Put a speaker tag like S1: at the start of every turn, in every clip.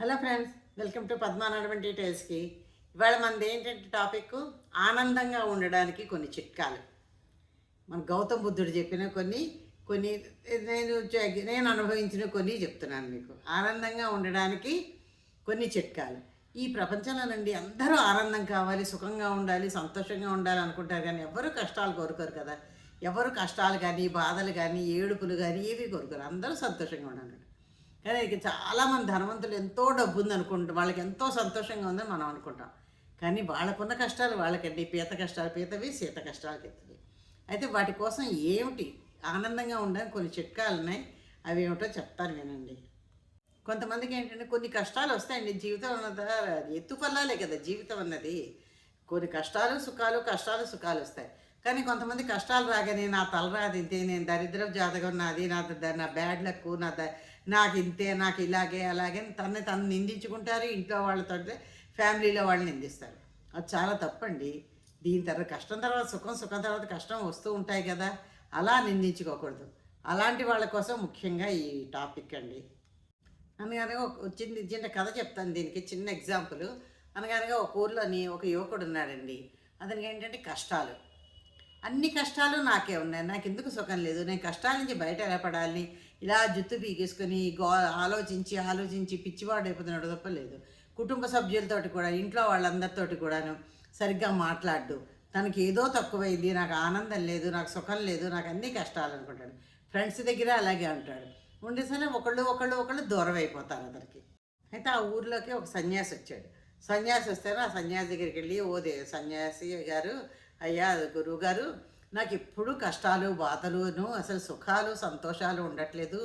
S1: Hello friends welcome to Padmanadavan డీటెయిల్స్కి ఇవాళ మనది ఏంటంటే టాపిక్? ఆనందంగా ఉండడానికి కొన్ని చిట్కాలు. మన గౌతమ్ బుద్ధుడు చెప్పిన కొన్ని కొన్ని నేను నేను అనుభవించిన కొన్ని చెప్తున్నాను మీకు. ఆనందంగా ఉండడానికి కొన్ని చిట్కాలు. ఈ ప్రపంచంలో నుండి అందరూ ఆనందం కావాలి సుఖంగా ఉండాలి సంతోషంగా ఉండాలి అనుకుంటారు కానీ ఎవరు కష్టాలు కోరుకోరు కదా. ఎవరు కష్టాలు కానీ బాధలు కానీ ఏడుపులు కానీ ఏవి కోరుకోరు. అందరూ సంతోషంగా ఉండాలి కానీ ఇక చాలామంది ధనవంతులు ఎంతో డబ్బు ఉంది అనుకుంటాం వాళ్ళకి ఎంతో సంతోషంగా ఉందని మనం అనుకుంటాం. కానీ వాళ్ళకున్న కష్టాలు వాళ్ళకండి పీత కష్టాలు పీతవి సీత కష్టాలు ఎత్తవి అయితే వాటి కోసం ఏమిటి ఆనందంగా ఉండడానికి కొన్ని చిట్కాలు ఉన్నాయి అవి ఏమిటో చెప్తాను వినండి. కొంతమందికి ఏంటంటే కొన్ని కష్టాలు వస్తాయండి. జీవితం అన్నది ఎత్తుపల్లాలే కదా జీవితం అన్నది. కొన్ని కష్టాలు సుఖాలు కష్టాలు సుఖాలు వస్తాయి. కానీ కొంతమంది కష్టాలు రాగానే నా తలరాది ఇంతే నేను దరిద్రపు జాతకం నాది నా ద- నా బ్యాడ్ లక్ నా ద నాకు ఇంతే నాకు ఇలాగే అలాగే తనని తను నిందించుకుంటారు ఇంట్లో వాళ్ళతో ఫ్యామిలీలో వాళ్ళు నిందిస్తారు. అది చాలా తప్పండి. దీని తర్వాత కష్టం తర్వాత సుఖం సుఖం తర్వాత కష్టం వస్తూ ఉంటాయి కదా. అలా నిందించుకోకూడదు. అలాంటి వాళ్ళ కోసం ముఖ్యంగా ఈ టాపిక్ అండి. అనగానే ఒక చిన్న చిన్న కథ చెప్తాను దీనికి చిన్న ఎగ్జాంపుల్. అనగానగా ఒక ఊర్లోని ఒక యువకుడు ఉన్నాడండి. అతనికి ఏంటంటే కష్టాలు. అన్ని కష్టాలు నాకే ఉన్నాయి. నాకు ఎందుకు సుఖం లేదు? నేను కష్టాల నుంచి బయట ఎలా పడాలి? ఇలా జుత్తు పీకేసుకొని గో ఆలోచించి ఆలోచించి పిచ్చివాడు అయిపోతున్నాడు తప్ప లేదు. కుటుంబ సభ్యులతోటి కూడా ఇంట్లో వాళ్ళందరితోటి కూడాను సరిగ్గా మాట్లాడు తనకి ఏదో తక్కువైంది నాకు ఆనందం లేదు నాకు సుఖం లేదు నాకు అన్ని కష్టాలు అనుకుంటాడు ఫ్రెండ్స్ దగ్గర అలాగే ఉంటాడు ఉండేసరి ఒకళ్ళు ఒకళ్ళు ఒకళ్ళు దూరం అయిపోతారు అతనికి. అయితే ఆ ఊర్లోకి ఒక సన్యాసి వచ్చాడు. సన్యాసి వస్తేనే ఆ సన్యాసి దగ్గరికి వెళ్ళి ఓదే సన్యాసి గారు అయ్యా గురువు గారు నాకు ఎప్పుడు కష్టాలు బాధలును అసలు సుఖాలు సంతోషాలు ఉండట్లేదు.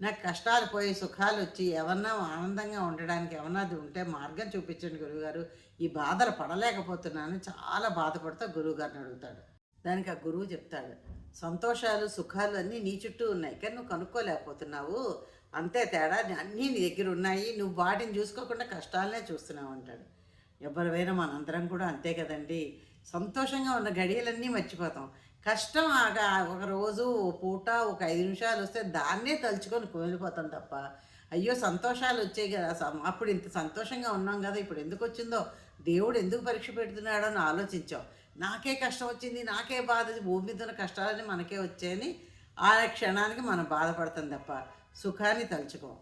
S1: నాకు కష్టాలు పోయి సుఖాలు వచ్చి ఏమన్నా ఆనందంగా ఉండడానికి ఏమన్నా అది ఉంటే మార్గం చూపించండి గురువుగారు. ఈ బాధలు పడలేకపోతున్నాను చాలా బాధపడుతూ గురువుగారిని అడుగుతాడు. దానికి ఆ గురువు చెప్తాడు సంతోషాలు సుఖాలు అన్నీ నీ చుట్టూ ఉన్నాయి కానీ నువ్వు కనుక్కోలేకపోతున్నావు. అంతే తేడా అన్నీ నీ దగ్గర ఉన్నాయి నువ్వు వాటిని చూసుకోకుండా కష్టాలనే చూస్తున్నావు అంటాడు. ఎవరివైనా మనందరం కూడా అంతే కదండి. సంతోషంగా ఉన్న గడియలన్నీ మర్చిపోతాం. కష్టం ఆగా. ఒక రోజు ఓ పూట ఒక ఐదు నిమిషాలు వస్తే దాన్నే తలుచుకొని కుమిలిపోతాం తప్ప. అయ్యో సంతోషాలు వచ్చాయి కదా. అప్పుడు ఇంత సంతోషంగా ఉన్నాం కదా. ఇప్పుడు ఎందుకు వచ్చిందో? దేవుడు ఎందుకు పరీక్ష పెడుతున్నాడో అని ఆలోచించాం. నాకే కష్టం వచ్చింది నాకే బాధ భూమి మీద ఉన్న కష్టాలని మనకే వచ్చాయని ఆ క్షణానికి మనం బాధపడతాం తప్ప సుఖాన్ని తలుచుకోం.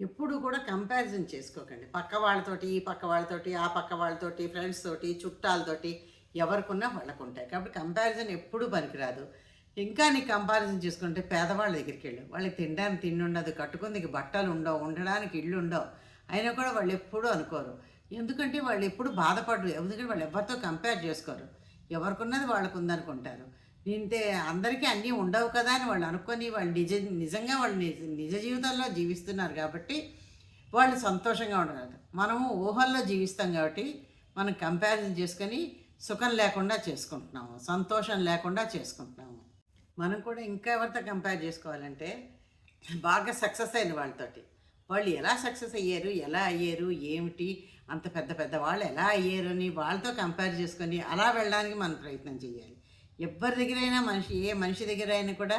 S1: ఎప్పుడు కూడా కంపారిజన్ చేసుకోకండి. పక్క వాళ్ళతోటి ఈ పక్క వాళ్ళతోటి ఆ పక్క వాళ్ళతోటి ఫ్రెండ్స్ తోటి చుట్టాలతోటి ఎవరికున్నా వాళ్ళకు ఉంటాయి కాబట్టి కంపారిజన్ ఎప్పుడూ పనికిరాదు. ఇంకా నీ కంపారిజన్ చేసుకుంటే పేదవాళ్ళ దగ్గరికి వెళ్ళు. వాళ్ళకి తినడానికి తిండి ఉండదు కట్టుకుందికి బట్టలు ఉండవు ఉండడానికి ఇల్లు ఉండవు. అయినా కూడా వాళ్ళు ఎప్పుడూ అనుకోరు. ఎందుకంటే వాళ్ళు ఎప్పుడు బాధపడరు. ఎందుకంటే వాళ్ళు ఎవరితో కంపేర్ చేసుకోరు. ఎవరికున్నది వాళ్ళకు ఉందనుకుంటారు ఇంతే అందరికీ అన్నీ ఉండవు కదా అని వాళ్ళు అనుకొని వాళ్ళు నిజ నిజంగా వాళ్ళు నిజ నిజ జీవితంలో జీవిస్తున్నారు కాబట్టి వాళ్ళు సంతోషంగా ఉండగలరు మనము ఊహల్లో జీవిస్తాం కాబట్టి మనం కంపారిజన్ చేసుకొని సుఖం లేకుండా చేసుకుంటున్నాము సంతోషం లేకుండా చేసుకుంటున్నాము. మనం కూడా ఇంకా ఎవరితో కంపేర్ చేసుకోవాలంటే బాగా సక్సెస్ అయిన వాళ్ళతోటి. వాళ్ళు ఎలా సక్సెస్ అయ్యారు ఎలా అయ్యారు ఏమిటి అంత పెద్ద పెద్ద వాళ్ళు ఎలా అయ్యారు అని వాళ్ళతో కంపేర్ చేసుకొని అలా వెళ్ళడానికి మనం ప్రయత్నం చేయాలి. ఎవరి దగ్గరైనా మనిషి ఏ మనిషి దగ్గర అయినా కూడా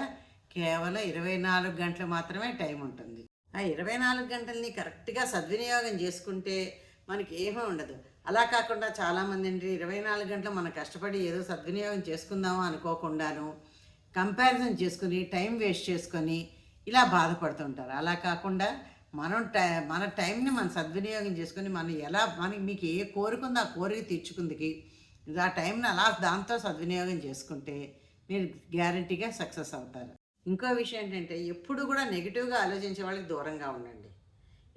S1: కేవలం ఇరవై నాలుగు గంటలు మాత్రమే టైం ఉంటుంది. ఆ ఇరవై నాలుగు గంటల్ని కరెక్ట్గా సద్వినియోగం చేసుకుంటే మనకి ఏమీ ఉండదు. అలా కాకుండా చాలామంది ఏంటి ఇరవై నాలుగు గంటలు మనం కష్టపడి ఏదో సద్వినియోగం చేసుకుందామో అనుకోకుండాను కంపారిజన్ చేసుకుని టైం వేస్ట్ చేసుకొని ఇలా బాధపడుతుంటారు. అలా కాకుండా మనం టై మన టైంని మనం సద్వినియోగం చేసుకొని మనం ఎలా మనకి మీకు ఏ కోరికుందో ఆ కోరిక తీర్చుకుందికి ఆ టైంని అలా దాంతో సద్వినియోగం చేసుకుంటే మీరు గ్యారంటీగా సక్సెస్ అవుతారు. ఇంకో విషయం ఏంటంటే ఎప్పుడు కూడా నెగిటివ్గా ఆలోచించే వాళ్ళకి దూరంగా ఉండండి.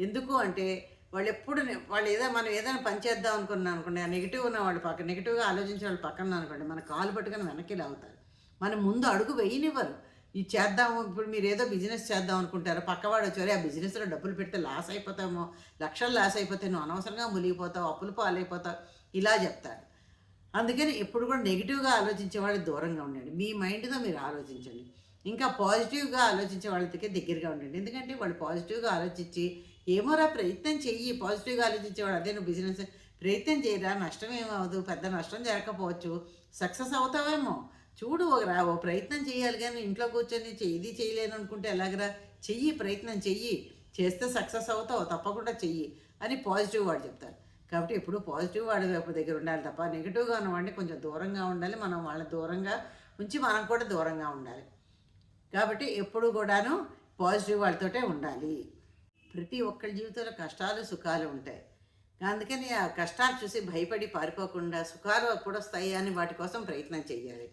S1: ఎందుకు అంటే వాళ్ళు ఎప్పుడు వాళ్ళు ఏదో మనం ఏదైనా పని చేద్దాం అనుకున్నాం అనుకోండి ఆ నెగిటివ్ ఉన్న వాళ్ళు పక్కన నెగిటివ్గా ఆలోచించే వాళ్ళు పక్కన అనుకోండి మన కాలు పట్టుకొని వెనక్కి లాగుతారు. మనం ముందు అడుగు వేయనివ్వరు. ఇది చేద్దాము ఇప్పుడు మీరు ఏదో బిజినెస్ చేద్దాం అనుకుంటారు పక్కవాడు వచ్చారు ఆ బిజినెస్లో డబ్బులు పెడితే లాస్ అయిపోతామో లక్షలు లాస్ అయిపోతే నువ్వు అనవసరంగా మునిగిపోతావు అప్పులు పాలైపోతావు ఇలా చెప్తారు. అందుకని ఎప్పుడు కూడా నెగిటివ్గా ఆలోచించే వాళ్ళు దూరంగా ఉండండి. మీ మైండ్తో మీరు ఆలోచించండి. ఇంకా పాజిటివ్గా ఆలోచించే వాళ్ళకి దగ్గరగా ఉండండి. ఎందుకంటే వాళ్ళు పాజిటివ్గా ఆలోచించి ఏమోరా ప్రయత్నం చెయ్యి. పాజిటివ్గా ఆలోచించేవాడు అదే నువ్వు బిజినెస్ ప్రయత్నం చేయరా నష్టం ఏమవదు పెద్ద నష్టం జరగకపోవచ్చు. సక్సెస్ అవుతావేమో. చూడు ఒకరా ఓ ప్రయత్నం చేయాలి కానీ ఇంట్లో కూర్చొని చెయ్యి ఇది చేయలేను అనుకుంటే ఎలాగరా? చెయ్యి ప్రయత్నం చెయ్యి. చేస్తే సక్సెస్ అవుతావు తప్పకుండా చెయ్యి అని పాజిటివ్ వాడు చెప్తారు కాబట్టి ఎప్పుడు పాజిటివ్ వాడి వైపు దగ్గర ఉండాలి తప్ప నెగిటివ్గా ఉన్నవాడిని కొంచెం దూరంగా ఉండాలి. మనం వాళ్ళ దూరంగా ఉంచి మనం కూడా దూరంగా ఉండాలి. కాబట్టి ఎప్పుడు కూడాను పాజిటివ్ వాళ్ళతోటే ఉండాలి. ప్రతి ఒక్కరి జీవితంలో కష్టాలు సుఖాలు ఉంటాయి. అందుకని ఆ కష్టాలు చూసి భయపడి పారిపోకుండా సుఖాలు అప్పుడు వస్తాయి అని వాటి కోసం ప్రయత్నం చేయాలి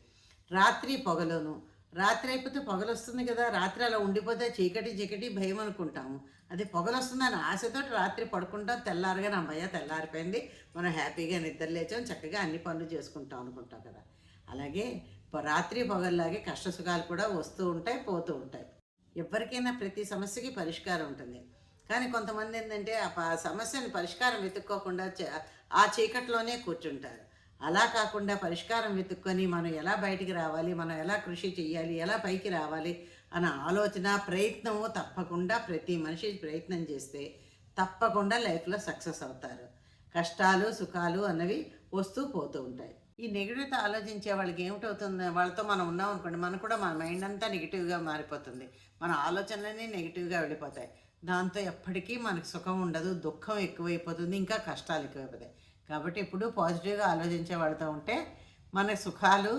S1: రాత్రి పొగలోను. రాత్రి అయిపోతే పొగలు వస్తుంది కదా రాత్రి అలా ఉండిపోతే చీకటి చీకటి భయం అనుకుంటాము. అది పొగలు వస్తుందని ఆశతో రాత్రి పడుకుంటాం తెల్లారుగా నా భయ తెల్లారిపోయింది. మనం హ్యాపీగా నిద్ర లేచాం చక్కగా అన్ని పనులు చేసుకుంటాం అనుకుంటాం కదా. అలాగే రాత్రి పొగల్లాగే కష్ట సుఖాలు కూడా వస్తూ ఉంటాయి పోతూ ఉంటాయి. ఎవరికైనా ప్రతి సమస్యకి పరిష్కారం ఉంటుంది. కానీ కొంతమంది ఏంటంటే ఆ సమస్యను సమస్యని పరిష్కారం వెతుక్కోకుండా ఆ చీకట్లోనే కూర్చుంటారు. అలా కాకుండా పరిష్కారం వెతుక్కొని మనం ఎలా బయటికి రావాలి మనం ఎలా కృషి చేయాలి ఎలా పైకి రావాలి అన్న ఆలోచన ప్రయత్నము తప్పకుండా ప్రతి మనిషి ప్రయత్నం చేస్తే తప్పకుండా లైఫ్లో సక్సెస్ అవుతారు. కష్టాలు సుఖాలు అన్నవి వస్తూ పోతూ ఉంటాయి. ఈ నెగిటివ్తో ఆలోచించే వాళ్ళకి ఏమిటవుతుంది? వాళ్ళతో మనం ఉన్నాం అనుకోండి మనకు కూడా మన మైండ్ అంతా నెగిటివ్గా మారిపోతుంది. మన ఆలోచనలన్నీ నెగిటివ్గా వెళ్ళిపోతాయి. దాంతో ఎప్పటికీ మనకు సుఖం ఉండదు దుఃఖం ఎక్కువైపోతుంది ఇంకా కష్టాలు ఎక్కువైపోతాయి. కాబట్టి ఎప్పుడు పాజిటివ్గా ఆలోచించే వాళ్ళతో ఉంటే మన సుఖాలు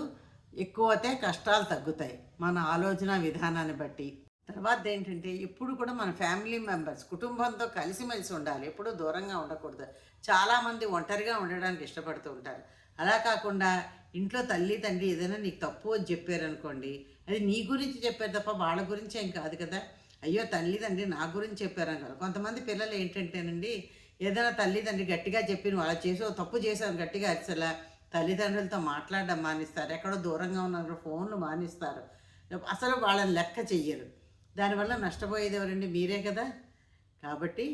S1: ఎక్కువ అవుతాయి కష్టాలు తగ్గుతాయి మన ఆలోచన విధానాన్ని బట్టి. తర్వాత ఏంటంటే ఎప్పుడు కూడా మన ఫ్యామిలీ మెంబర్స్ కుటుంబంతో కలిసిమెలిసి ఉండాలి ఎప్పుడూ దూరంగా ఉండకూడదు. చాలామంది ఒంటరిగా ఉండడానికి ఇష్టపడుతూ ఉంటారు. అలా కాకుండా ఇంట్లో తల్లి తండ్రి ఏదైనా నీకు తప్పు అని చెప్పారనుకోండి అది నీ గురించి చెప్పారు తప్ప వాళ్ళ గురించి ఏం కాదు కదా? అయ్యో తల్లి తండ్రి నా గురించి చెప్పారనుకో కొంతమంది పిల్లలు ఏంటంటేనండి ఏదైనా తల్లిదండ్రి గట్టిగా చెప్పిన వాళ్ళు చేసావు తప్పు చేశారు గట్టిగా అసలు తల్లిదండ్రులతో మాట్లాడడం మానేస్తారు. ఎక్కడో దూరంగా ఉన్నారు ఫోన్లు మానేస్తారు. అసలు వాళ్ళని లెక్క చెయ్యరు. దానివల్ల నష్టపోయేది ఎవరండి? మీరే కదా. కాబట్టి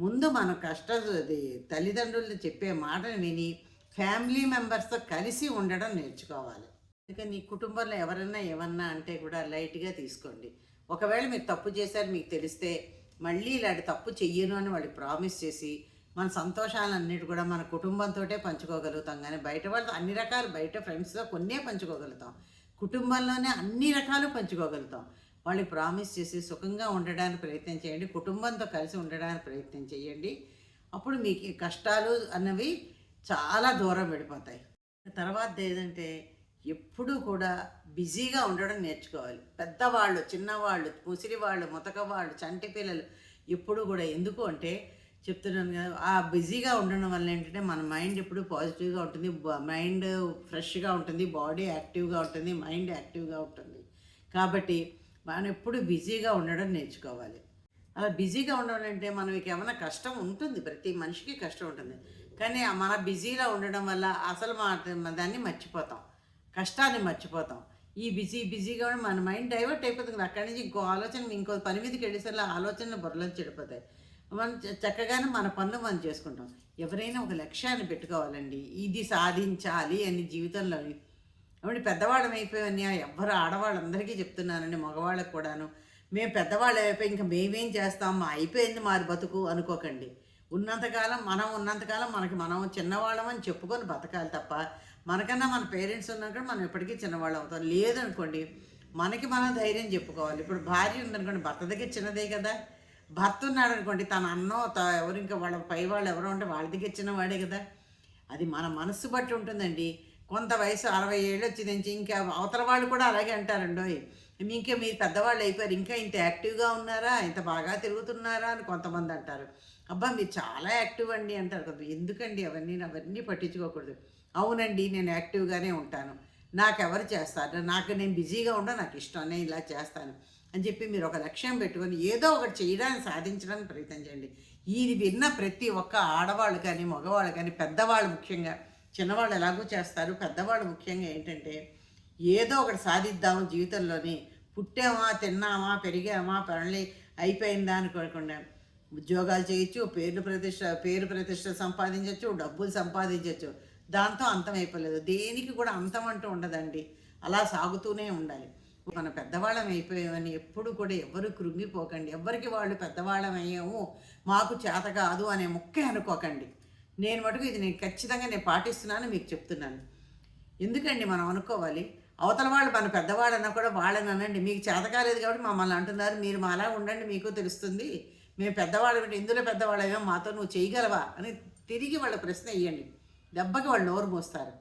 S1: ముందు మన కష్ట అది తల్లిదండ్రులు చెప్పే మాటలు విని ఫ్యామిలీ మెంబర్స్తో కలిసి ఉండడం నేర్చుకోవాలి. అందుకని నీ కుటుంబంలో ఎవరైనా ఏమన్నా అంటే కూడా లైట్గా తీసుకోండి. ఒకవేళ మీరు తప్పు చేశారు మీకు తెలిస్తే మళ్ళీ ఇలాంటి తప్పు చెయ్యను అని వాళ్ళు ప్రామిస్ చేసి మన సంతోషాలన్నిటి కూడా మన కుటుంబంతోటే పంచుకోగలుగుతాం. కానీ బయట వాళ్ళతో అన్ని రకాలు బయట ఫ్రెండ్స్తో కొన్నే పంచుకోగలుగుతాం. కుటుంబంలోనే అన్ని రకాలు పంచుకోగలుగుతాం. వాళ్ళకి ప్రామిస్ చేసి సుఖంగా ఉండడానికి ప్రయత్నం చేయండి కుటుంబంతో కలిసి ఉండడానికి ప్రయత్నం చేయండి. అప్పుడు మీకు కష్టాలు అన్నవి చాలా దూరం వెళ్ళిపోతాయి. తర్వాత ఏదంటే ఎప్పుడూ కూడా బిజీగా ఉండడం నేర్చుకోవాలి. పెద్దవాళ్ళు చిన్నవాళ్ళు ముసిరివాళ్ళు వాళ్ళు ముతక వాళ్ళు చంటి పిల్లలు ఎప్పుడు కూడా ఎందుకు అంటే చెప్తున్నాను కదా ఆ బిజీగా ఉండడం వల్ల ఏంటంటే మన మైండ్ ఎప్పుడు పాజిటివ్గా ఉంటుంది. మైండ్ ఫ్రెష్గా ఉంటుంది బాడీ యాక్టివ్గా ఉంటుంది మైండ్ యాక్టివ్గా ఉంటుంది. కాబట్టి మనం ఎప్పుడు బిజీగా ఉండడం నేర్చుకోవాలి. అలా బిజీగా ఉండడం అంటే మనకి ఏమైనా కష్టం ఉంటుంది ప్రతి మనిషికి కష్టం ఉంటుంది. కానీ మన బిజీగా ఉండడం వల్ల అసలు మా దాన్ని మర్చిపోతాం. కష్టాన్ని మర్చిపోతాం. ఈ బిజీ బిజీగా ఉండి మన మైండ్ డైవర్ట్ అయిపోతుంది అక్కడి నుంచి ఇంకో ఆలోచన ఇంకో పని మీదకి వెళ్ళేసరికి ఆలోచనలు బుర్రలో చెడిపోతాయి. మనం చక్కగానే మన పనులు మనం చేసుకుంటాం. ఎవరైనా ఒక లక్ష్యాన్ని పెట్టుకోవాలండి. ఇది సాధించాలి అని జీవితంలో. కాబట్టి పెద్దవాళ్ళం అయిపోయావని ఎవ్వరు ఆడవాళ్ళందరికీ చెప్తున్నానండి మగవాళ్ళకు కూడాను. మేము పెద్దవాళ్ళు అయిపోయి ఇంకా మేమేం చేస్తాం? మా అయిపోయింది మారి బతుకు అనుకోకండి. ఉన్నంతకాలం మనం ఉన్నంతకాలం మనకి మనం చిన్నవాళ్ళం అని చెప్పుకొని బతకాలి తప్ప మనకన్నా మన పేరెంట్స్ ఉన్నా కూడా మనం ఎప్పటికీ చిన్నవాళ్ళు అవుతాం. లేదనుకోండి మనకి మనం ధైర్యం చెప్పుకోవాలి. ఇప్పుడు భార్య ఉందనుకోండి భర్త దగ్గర చిన్నదే కదా. భర్త ఉన్నాడు అనుకోండి తన అన్నో త- ఎవరు ఇంకా వాళ్ళ పై వాళ్ళు ఎవరో ఉంటే వాళ్ళ దగ్గర చిన్నవాడే కదా. అది మన మనస్సు బట్టి ఉంటుందండి. కొంత వయసు అరవై ఏళ్ళు వచ్చింది నుంచి ఇంకా అవతల వాళ్ళు కూడా అలాగే అంటారండోయ్. ఇంకా మీరు పెద్దవాళ్ళు అయిపోయారు ఇంకా ఇంత యాక్టివ్గా ఉన్నారా ఇంత బాగా తిరుగుతున్నారా అని కొంతమంది అంటారు. అబ్బా మీరు చాలా యాక్టివ్ అండి అంటారు కదా. ఎందుకండి అవన్నీ? అవన్నీ పట్టించుకోకూడదు. అవునండి నేను యాక్టివ్గానే ఉంటాను. నాకు ఎవరు చేస్తారు? నాకు నేను బిజీగా ఉండ నాకు ఇష్టం. నేను ఇలా చేస్తాను అని చెప్పి మీరు ఒక లక్ష్యం పెట్టుకొని ఏదో ఒకటి చేయడానికి సాధించడానికి ప్రయత్నం చేయండి. ఇది విన్న ప్రతి ఒక్క ఆడవాళ్ళు కానీ మగవాళ్ళు కానీ పెద్దవాళ్ళు ముఖ్యంగా చిన్నవాళ్ళు ఎలాగో చేస్తారు? పెద్దవాళ్ళు ముఖ్యంగా ఏంటంటే ఏదో ఒకటి సాధిద్దాము జీవితంలోని. పుట్టామా తిన్నామా పెరిగామా పనులు అయిపోయిందా అనుకోకుండా ఉద్యోగాలు చేయొచ్చు పేరు ప్రతిష్ట పేరు ప్రతిష్ట సంపాదించవచ్చు డబ్బులు సంపాదించవచ్చు దాంతో అంతం అయిపోలేదు. దేనికి కూడా అంతం అంటూ ఉండదండి. అలా సాగుతూనే ఉండాలి. మన పెద్దవాళ్ళం అయిపోయామని ఎప్పుడు కూడా ఎవరు కృంగిపోకండి. ఎవరికి వాళ్ళు పెద్దవాళ్ళం అయ్యాము మాకు చేత కాదు అనే ముక్కే అనుకోకండి. నేను మటుకు ఇది నేను ఖచ్చితంగా నేను పాటిస్తున్నాను మీకు చెప్తున్నాను. ఎందుకండి మనం అనుకోవాలి? అవతల వాళ్ళు మన పెద్దవాళ్ళన్నా కూడా వాళ్ళని అనండి. మీకు చేత కాలేదు కాబట్టి మమ్మల్ని అంటున్నారు. మీరు మా అలా ఉండండి మీకు తెలుస్తుంది. మేము పెద్దవాళ్ళు అంటే ఇందులో పెద్దవాళ్ళేమో మాతో నువ్వు చేయగలవా అని తిరిగి వాళ్ళ ప్రశ్న వేయండి. దెబ్బకి వాళ్ళు నోరు మోస్తారు.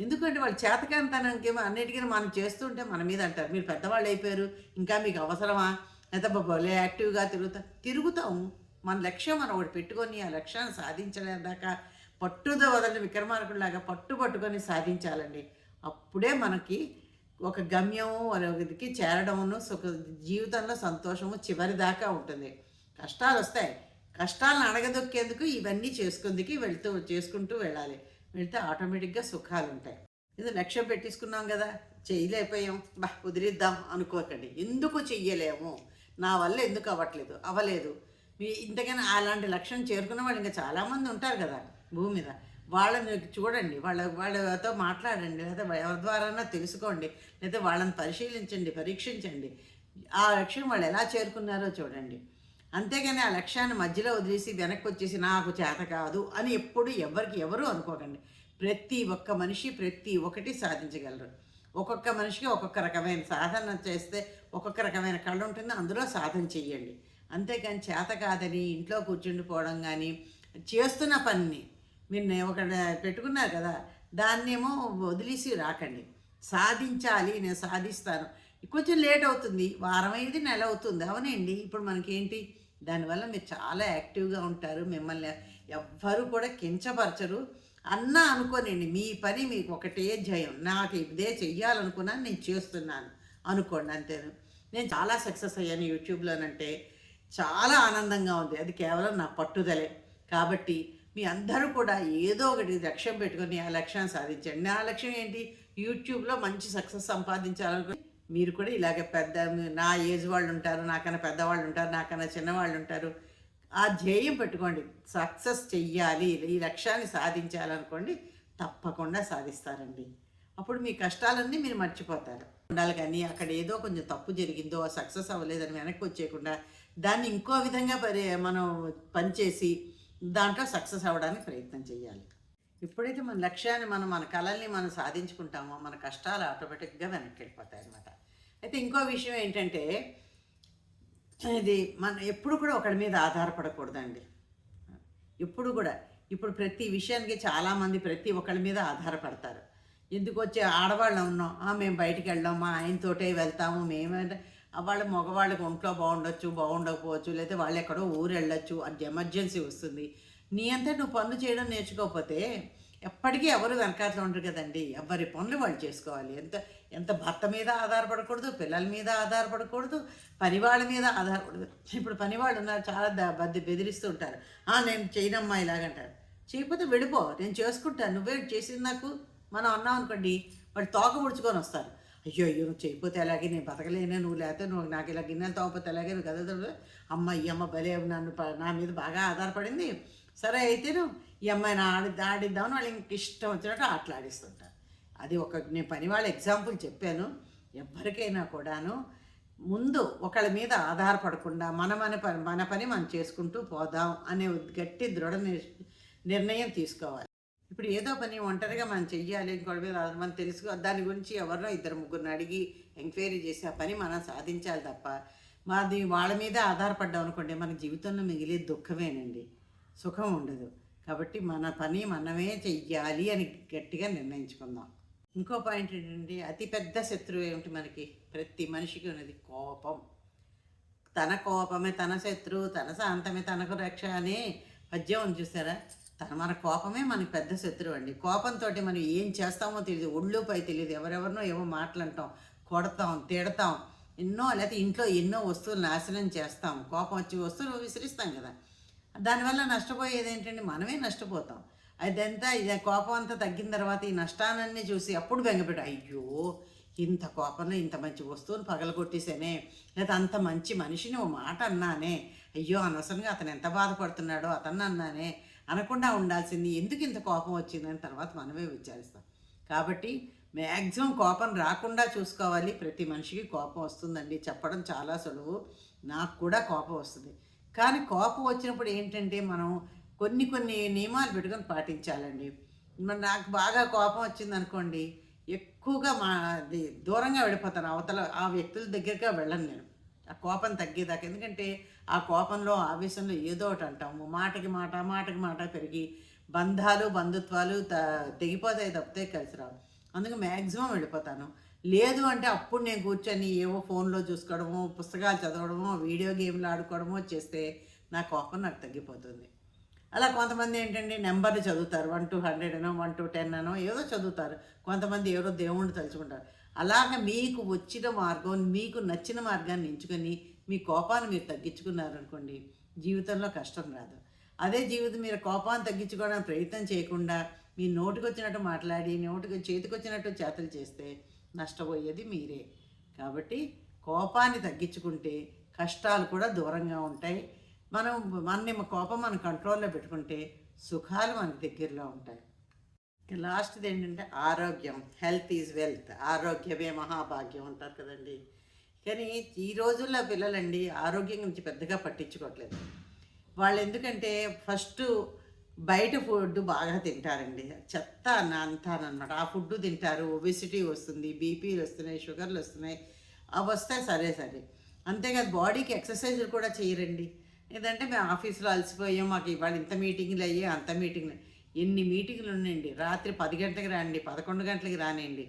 S1: ఎందుకంటే వాళ్ళు చేతకాంతనంకేమో అన్నిటికీ మనం చేస్తుంటే మన మీద అంటారు. మీరు పెద్దవాళ్ళు అయిపోయారు ఇంకా మీకు అవసరమా? ఎంత భలే యాక్టివ్గా తిరుగుతా తిరుగుతాం మన లక్ష్యం మనం ఒకటి పెట్టుకొని ఆ లక్ష్యాన్ని సాధించడం దాకా పట్టుద వదలని విక్రమార్కుడిలాగా పట్టు పట్టుకొని సాధించాలండి. అప్పుడే మనకి ఒక గమ్యం ఒకటికి చేరడమును సుఖ జీవితంలో సంతోషము చివరి దాకా ఉంటుంది. కష్టాలు వస్తాయి. కష్టాలను అడగదొక్కేందుకు ఇవన్నీ చేసుకుందుకు వెళ్తూ చేసుకుంటూ వెళ్ళాలి. వెళ్తే ఆటోమేటిక్గా సుఖాలు ఉంటాయి. ఇది లక్ష్యం పెట్టేసుకున్నాం కదా చేయలేకపోయాం. బా కుదిరిద్దాం అనుకోకండి. ఎందుకు చెయ్యలేము? నా వల్ల ఎందుకు అవ్వట్లేదు? అవ్వలేదు. మీ ఇంతకైనా అలాంటి లక్ష్యం చేరుకున్న వాళ్ళు ఇంకా చాలామంది ఉంటారు కదా భూమి మీద. వాళ్ళని చూడండి. వాళ్ళ వాళ్ళతో మాట్లాడండి. లేదా ఎవరి ద్వారా తెలుసుకోండి. లేదా వాళ్ళని పరిశీలించండి పరీక్షించండి. ఆ లక్ష్యం వాళ్ళు ఎలా చేరుకున్నారో చూడండి. అంతేగాని ఆ లక్ష్యాన్ని మధ్యలో వదిలేసి వెనక్కి వచ్చేసి నాకు చేత కాదు అని ఎప్పుడు ఎవరికి ఎవరు అనుకోకండి. ప్రతి ఒక్క మనిషి ప్రతి ఒక్కటి సాధించగలరు. ఒక్కొక్క మనిషికి ఒక్కొక్క రకమైన సాధన చేస్తే ఒక్కొక్క రకమైన కళ ఉంటుంది. అందులో సాధన చెయ్యండి. అంతేకాని చేత కాదని ఇంట్లో కూర్చుండిపోవడం కానీ చేస్తున్న పనిని మీరు ఒక పెట్టుకున్నారు కదా దాన్నేమో వదిలేసి రాకండి. సాధించాలి నేను సాధిస్తాను. కొంచెం లేట్ అవుతుంది. వారం అయింది నెల అవుతుంది. అవునండి. ఇప్పుడు మనకేంటి? దానివల్ల మీరు చాలా యాక్టివ్గా ఉంటారు. మిమ్మల్ని ఎవ్వరు కూడా కించపరచరు. అన్నా అనుకోనండి మీ పని మీకు ఒకటే జయం. నాకు ఇదే చెయ్యాలనుకున్నాను నేను చేస్తున్నాను. అనుకోండి అంతేను. నేను చాలా సక్సెస్ అయ్యాను యూట్యూబ్లోనంటే. చాలా ఆనందంగా ఉంది. అది కేవలం నా పట్టుదలే. కాబట్టి మీ అందరూ కూడా ఏదో ఒకటి లక్ష్యం పెట్టుకొని ఆ లక్ష్యాన్ని సాధించండి. నా లక్ష్యం ఏంటి? యూట్యూబ్లో మంచి సక్సెస్ సంపాదించాలనుకుని మీరు కూడా ఇలాగ పెద్ద నా ఏజ్ వాళ్ళు ఉంటారు నాకన్నా పెద్దవాళ్ళు ఉంటారు నాకన్నా చిన్నవాళ్ళు ఉంటారు ఆ ధ్యేయం పెట్టుకోండి. సక్సెస్ చెయ్యాలి. ఈ లక్ష్యాన్ని సాధించాలనుకోండి తప్పకుండా సాధిస్తారండి. అప్పుడు మీ కష్టాలన్నీ మీరు మర్చిపోతారు. ఉండాలి కానీ అక్కడ ఏదో కొంచెం తప్పు జరిగిందో సక్సెస్ అవ్వలేదని వెనక్కి వచ్చేయకుండా దాన్ని ఇంకో విధంగా పరి మనం పనిచేసి దాంట్లో సక్సెస్ అవ్వడానికి ప్రయత్నం చేయాలి ఎప్పుడైతే మన లక్ష్యాన్ని మనం మన కళల్ని మనం సాధించుకుంటామో మన కష్టాలు ఆటోమేటిక్గా వెనక్కి వెళ్ళిపోతాయి అనమాట అయితే ఇంకో విషయం ఏంటంటే ఇది మన ఎప్పుడు కూడా ఒకడి మీద ఆధారపడకూడదండి. ఎప్పుడు కూడా. ఇప్పుడు ప్రతి విషయానికి చాలామంది ప్రతి ఒక్కరి మీద ఆధారపడతారు. ఎందుకు వచ్చే ఆడవాళ్ళు ఉన్నాం మేము బయటికి వెళ్ళాం మా ఆయనతోటే వెళ్తాము మేమే వాళ్ళ మగవాళ్ళకి ఒంట్లో బాగుండొచ్చు బాగుండకపోవచ్చు లేకపోతే వాళ్ళు ఎక్కడో ఊరు వెళ్ళొచ్చు అది ఎమర్జెన్సీ వస్తుంది. నీ అంతా నువ్వు పనులు చేయడం నేర్చుకోకపోతే ఎప్పటికీ ఎవరు వెనకాతలో ఉండరు కదండి. ఎవరి పనులు వాళ్ళు చేసుకోవాలి. ఎంత ఎంత భర్త మీద ఆధారపడకూడదు పిల్లల మీద ఆధారపడకూడదు పనివాళ్ళ మీద ఆధారపడదు ఇప్పుడు పనివాళ్ళు ఉన్నారు చాలా బద్ది బెదిరిస్తూ ఉంటారు. నేను చేయనమ్మా ఇలాగంటారు. చేయకపోతే వెళ్ళిపో నేను చేసుకుంటాను. నువ్వే చేసింది నాకు. మనం అన్నాం అనుకోండి వాడు తోక ముడుచుకొని వస్తారు. అయ్యో అయ్యో నువ్వు చేయకపోతే అలాగే నేను బతకలేనే? నువ్వు లేకపోతే నువ్వు నాకు ఇలా గిన్నెలు తోకపోతే అలాగే నువ్వు కదా అమ్మ ఈ అమ్మ భలే నన్ను నా మీద బాగా ఆధారపడింది. సరే అయితేను ఈ అమ్మాయిని ఆడి ఆడిద్దామని వాళ్ళు ఇంక ఇష్టం వచ్చినట్టు ఆటలాడిస్తుంటారు అది ఒక నేను పని వాళ్ళ ఎగ్జాంపుల్ చెప్పాను. ఎవరికైనా కూడాను ముందు ఒకళ్ళ మీద ఆధారపడకుండా మన మన పని మన పని మనం చేసుకుంటూ పోదాం అనే గట్టి దృఢ నిర్ణయం తీసుకోవాలి. ఇప్పుడు ఏదో పని ఒంటరిగా మనం చెయ్యాలి ఇంకోటి మీద మనం తెలుసుకో దాని గురించి ఎవరినో ఇద్దరు ముగ్గురిని అడిగి ఎంక్వైరీ చేసి ఆ పని మనం సాధించాలి తప్ప మాది వాళ్ళ మీద ఆధారపడ్డాం అనుకోండి మన జీవితంలో మిగిలే దుఃఖమేనండి. సుఖం ఉండదు. కాబట్టి మన పని మనమే చెయ్యాలి అని గట్టిగా నిర్ణయించుకుందాం. ఇంకో పాయింట్ ఏంటంటే అతిపెద్ద శత్రువు ఏమిటి మనకి? ప్రతి మనిషికి ఉన్నది కోపం. తన కోపమే తన శత్రువు తన శాంతమే తనకు రక్ష అనే పద్యం చూసారా? తన మన కోపమే మనకి పెద్ద శత్రువు అండి కోపంతో మనం ఏం చేస్తామో తెలియదు ఒళ్ళు పై తెలియదు ఎవరెవరినో ఏమో మాటలంటాం కొడతాం తిడతాం. ఎన్నో లేకపోతే ఇంట్లో ఎన్నో వస్తువులు నాశనం చేస్తాం. కోపం వచ్చి వస్తువులు విసిరిస్తాం కదా. దానివల్ల నష్టపోయేది ఏంటంటే మనమే నష్టపోతాం. అదంతా ఇది కోపం అంతా తగ్గిన తర్వాత ఈ నష్టాలన్నీ చూసి అప్పుడు బెంగపెట్టు. అయ్యో! ఇంత కోపంలో ఇంత మంచి వస్తువును పగలగొట్టేసానే లేదా అంత మంచి మనిషిని ఓ మాట అన్నానే అయ్యో అనవసరంగా అతను ఎంత బాధపడుతున్నాడో అతన్ని అన్నానే అనకుండా ఉండాల్సింది. ఎందుకు ఇంత కోపం వచ్చిందని తర్వాత మనమే విచారిస్తాం. కాబట్టి మ్యాక్సిమం కోపం రాకుండా చూసుకోవాలి. ప్రతి మనిషికి కోపం వస్తుందండి. చెప్పడం చాలా సులువు. నాకు కూడా కోపం వస్తుంది. కానీ కోపం వచ్చినప్పుడు ఏంటంటే మనం కొన్ని కొన్ని నియమాలు పెట్టుకొని పాటించాలండి. మరి నాకు బాగా కోపం వచ్చింది అనుకోండి ఎక్కువగా మా దూరంగా వెళ్ళిపోతాను. అవతల ఆ వ్యక్తుల దగ్గరగా వెళ్ళను నేను. ఆ కోపం తగ్గేదాకా. ఎందుకంటే ఆ కోపంలో ఆవేశంలో ఏదో ఒకటి అంటాము. మాటకి మాట మాటకి మాట పెరిగి బంధాలు బంధుత్వాలు త తెగిపోతాయి తప్పితే కలిసి రావు. అందుకు మ్యాక్సిమం వెళ్ళిపోతాను. లేదు అంటే అప్పుడు నేను కూర్చొని ఏవో ఫోన్లో చూసుకోవడమో పుస్తకాలు చదవడమో వీడియో గేమ్లు ఆడుకోవడమో చేస్తే నా కోపం నాకు తగ్గిపోతుంది. అలా కొంతమంది ఏంటంటే నెంబర్లు చదువుతారు. వన్ టు హండ్రెడ్ అనో వన్ టు టెన్ అనో ఏదో చదువుతారు. కొంతమంది ఎవరో దేవుణ్ణి తలుచుకుంటారు. అలాగ మీకు వచ్చిన మార్గం మీకు నచ్చిన మార్గాన్ని ఎంచుకొని మీ కోపాన్ని మీరు తగ్గించుకున్నారనుకోండి జీవితంలో కష్టం రాదు. అదే జీవితం మీరు కోపాన్ని తగ్గించుకోవడానికి ప్రయత్నం చేయకుండా మీ నోటికి వచ్చినట్టు మాట్లాడి నోటికి చేతికి వచ్చినట్టు చేతలు చేస్తే నష్టపోయేది మీరే. కాబట్టి కోపాన్ని తగ్గించుకుంటే కష్టాలు కూడా దూరంగా ఉంటాయి. మనం మన కోపం మనం కంట్రోల్లో పెట్టుకుంటే సుఖాలు మనకి దగ్గరలో ఉంటాయి. లాస్ట్ది ఏంటంటే ఆరోగ్యం. Health is wealth. ఆరోగ్యమే మహాభాగ్యం అంటారు కదండి. కానీ ఈ రోజుల్లో పిల్లలండి ఆరోగ్యం గురించి పెద్దగా పట్టించుకోవట్లేదు. వాళ్ళు ఎందుకంటే ఫస్ట్ బయట ఫుడ్ బాగా తింటారండి. చెత్త అన్న అంతానమాట ఆ ఫుడ్ తింటారు ఒబెసిటీ వస్తుంది బీపీలు వస్తున్నాయి షుగర్లు వస్తున్నాయి అవి వస్తాయి సరే సరే. అంతేకాదు బాడీకి ఎక్సర్సైజులు కూడా చేయరండి. ఏదంటే మేము ఆఫీస్లో అలసిపోయాం మాకు ఇవాళ ఇంత మీటింగ్లు అయ్యాయి అంత మీటింగ్లు. ఎన్ని మీటింగ్లు ఉన్నాయండి? రాత్రి పది గంటలకు రాండి పదకొండు గంటలకి రానియండి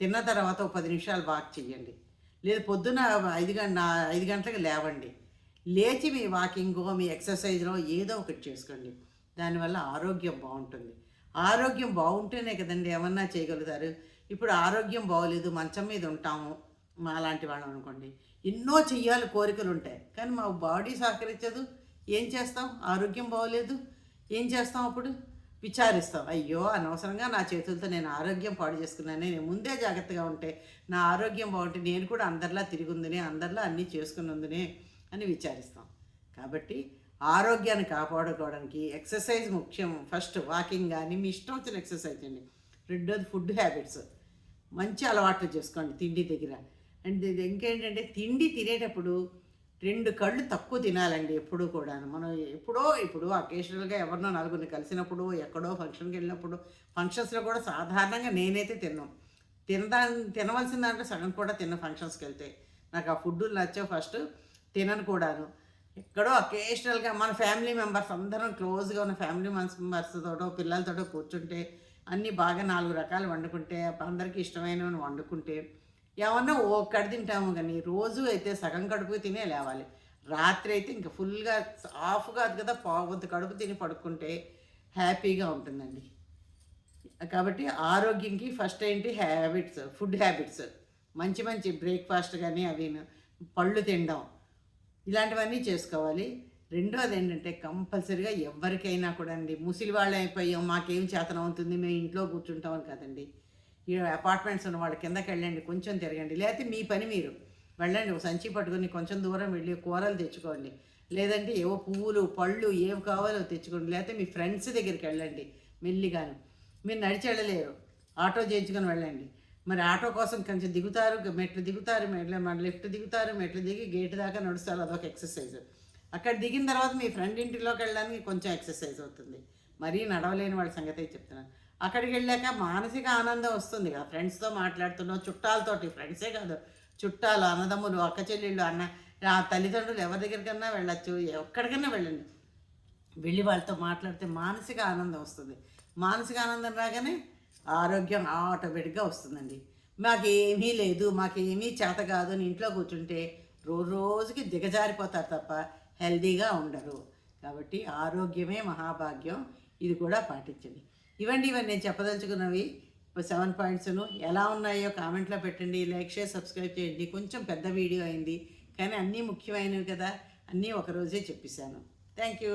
S1: తిన్న తర్వాత ఒక పది నిమిషాలు వాక్ చేయండి. లేదు పొద్దున ఐదు గంట ఐదు గంటలకు లేవండి. లేచి మీ వాకింగో మీ ఎక్సర్సైజ్లో ఏదో ఒకటి చేసుకోండి. దానివల్ల ఆరోగ్యం బాగుంటుంది. ఆరోగ్యం బాగుంటేనే కదండి ఏమన్నా చేయగలుగుతారు. ఇప్పుడు ఆరోగ్యం బాగోలేదు మంచం మీద ఉంటాము మా లాంటి వాళ్ళం అనుకోండి. ఎన్నో చెయ్యాలి కోరికలు ఉంటాయి. కానీ మా బాడీ సహకరించదు. ఏం చేస్తాం? ఆరోగ్యం బాగోలేదు. ఏం చేస్తాం అప్పుడు? విచారిస్తాం అయ్యో అనవసరంగా నా చేతులతో నేను ఆరోగ్యం పాడు చేసుకున్నాను. నేను ముందే జాగ్రత్తగా ఉంటే నా ఆరోగ్యం బాగుంటే నేను కూడా అందరిలా తిరిగిందినే అందరిలా అన్నీ చేసుకున్నందునే అని విచారిస్తాం. కాబట్టి ఆరోగ్యాన్ని కాపాడుకోవడానికి ఎక్సర్సైజ్ ముఖ్యం ఫస్ట్. వాకింగ్ కానీ మీ ఇష్టం వచ్చిన ఎక్సర్సైజ్ అండి రెండోది ఫుడ్ హ్యాబిట్స్. మంచి అలవాట్లు చేసుకోండి తిండి దగ్గర. అండ్ ఇంకేంటంటే తిండి తినేటప్పుడు రెండు కళ్ళు తక్కువ తినాలండి ఎప్పుడూ కూడా మనం ఎప్పుడో ఇప్పుడు అకేషనల్గా ఎవరినో నలుగురిని కలిసినప్పుడు ఎక్కడో ఫంక్షన్కి వెళ్ళినప్పుడు ఫంక్షన్స్లో కూడా సాధారణంగా నేనైతే తిన్నాం. తినదా తినవలసిన దాంట్లో సగం కూడా తిన్న ఫంక్షన్స్కి వెళ్తే. నాకు ఆ ఫుడ్ నచ్చవు ఫస్ట్ తినను కూడాను. ఎక్కడో అకేషనల్గా మన ఫ్యామిలీ మెంబర్స్ అందరం క్లోజ్గా ఉన్న ఫ్యామిలీ మెంబర్స్తోటో పిల్లలతోటో కూర్చుంటే అన్నీ బాగా నాలుగు రకాలు వండుకుంటే అందరికీ ఇష్టమైనవి వండుకుంటే ఏమన్నా ఒక్కటి తింటాము కానీ రోజు అయితే సగం కడుపు తినే లేవాలి. రాత్రి అయితే ఇంకా ఫుల్గా ఆఫ్ కాదు కదా పావుంత కడుపు తిని పడుకుంటే హ్యాపీగా ఉంటుందండి. కాబట్టి ఆరోగ్యంకి ఫస్ట్ ఏంటి? Habits food habits. మంచి మంచి బ్రేక్ఫాస్ట్ కానీ అవి పళ్ళు తినడం. ఇలాంటివన్నీ చేసుకోవాలి. రెండోది ఏంటంటే కంపల్సరీగా ఎవరికైనా కూడా అండి ముసలి వాళ్ళు అయిపోయాం మాకేం చేతనం అవుతుంది మేము ఇంట్లో కూర్చుంటామని కదండి. ఈ అపార్ట్మెంట్స్ ఉన్న వాళ్ళు కిందకి వెళ్ళండి కొంచెం తిరగండి. లేకపోతే మీ పని మీరు. వెళ్ళండి ఒక సంచి పట్టుకొని కొంచెం దూరం వెళ్ళి కూరలు తెచ్చుకోండి. లేదంటే ఏవో పువ్వులు పళ్ళు ఏవి కావాలో తెచ్చుకోండి. లేకపోతే మీ ఫ్రెండ్స్ దగ్గరికి వెళ్ళండి మెల్లిగాను. మీరు నడిచి వెళ్ళలేరు. ఆటో చేయించుకొని వెళ్ళండి. మరి ఆటో కోసం కొంచెం దిగుతారు మెట్లు దిగుతారు మెట్ల మన లిఫ్ట్ దిగుతారు మెట్లు దిగి గేట్ దాకా నడుస్తారు. అదొక ఎక్సర్సైజ్ అక్కడ దిగిన తర్వాత మీ ఫ్రెండ్ ఇంటిలోకి వెళ్ళడానికి కొంచెం ఎక్సర్సైజ్ అవుతుంది. మరీ నడవలేని వాళ్ళ సంగతి చెప్తున్నాను. అక్కడికి వెళ్ళాక మానసిక ఆనందం వస్తుంది కదా. ఫ్రెండ్స్తో మాట్లాడుతున్నావు చుట్టాలతోటి. ఫ్రెండ్సే కాదు చుట్టాలు అన్నదమ్ములు అక్క చెల్లెళ్ళు అన్న తల్లిదండ్రులు ఎవరి దగ్గరికన్నా వెళ్ళచ్చు ఎక్కడికైనా వెళ్ళండి. వెళ్ళి వాళ్ళతో మాట్లాడితే మానసిక ఆనందం వస్తుంది. మానసిక ఆనందం రాగానే ఆరోగ్యం ఆటోమేటిక్గా వస్తుందండి. మాకేమీ లేదు మాకేమీ చేత కాదు. అని ఇంట్లో కూర్చుంటే రోజు రోజుకి దిగజారిపోతారు తప్ప హెల్దీగా ఉండరు. కాబట్టి ఆరోగ్యమే మహాభాగ్యం. ఇది కూడా పాటించండి. ఇవండి ఇవన్నీ నేను చెప్పదలుచుకున్నవి. సెవెన్ పాయింట్స్ను ఎలా ఉన్నాయో కామెంట్లో పెట్టండి లైక్ షేర్ సబ్స్క్రైబ్ చేయండి. కొంచెం పెద్ద వీడియో అయింది కానీ అన్నీ ముఖ్యమైనవి కదా అన్నీ ఒకరోజే చెప్పేశాను. Thank you